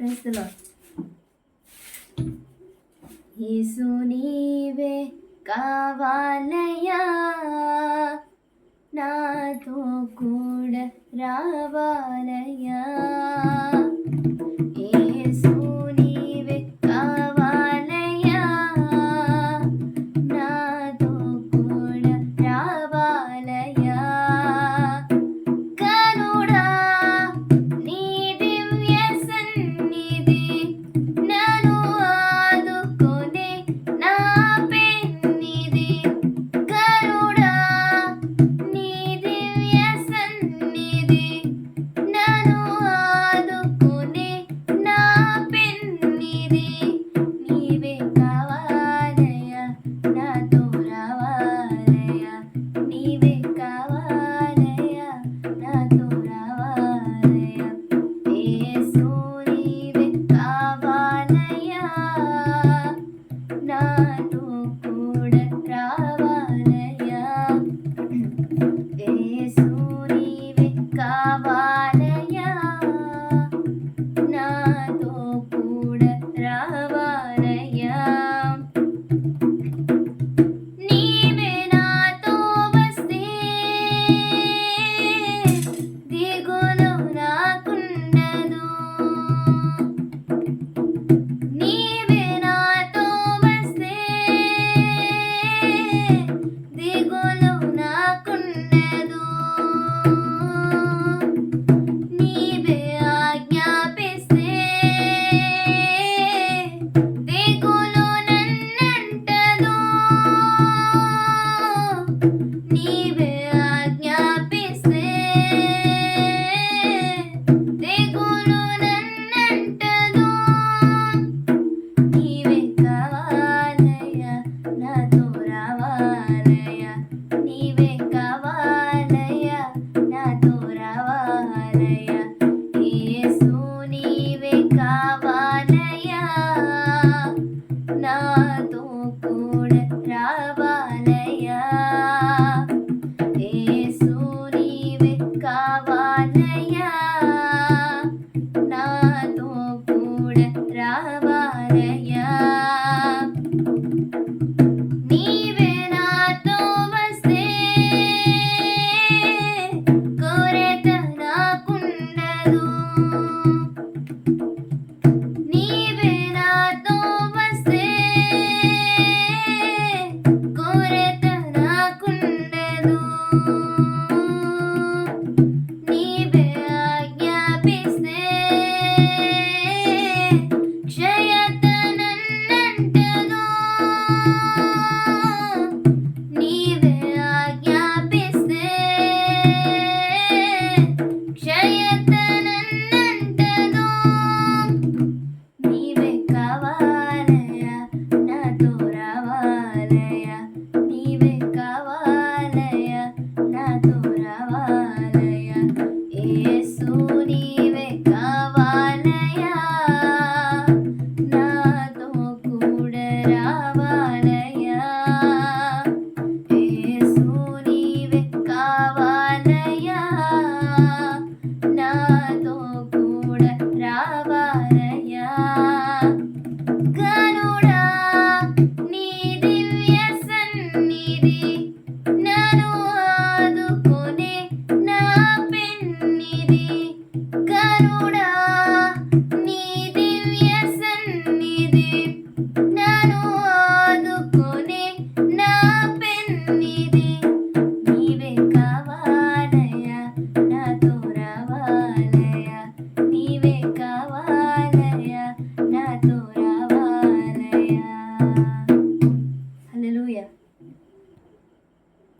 క్రైస్తలో యేసు నీవే కావాలయ్యా. నాతో కూడా రావాలి. love. love.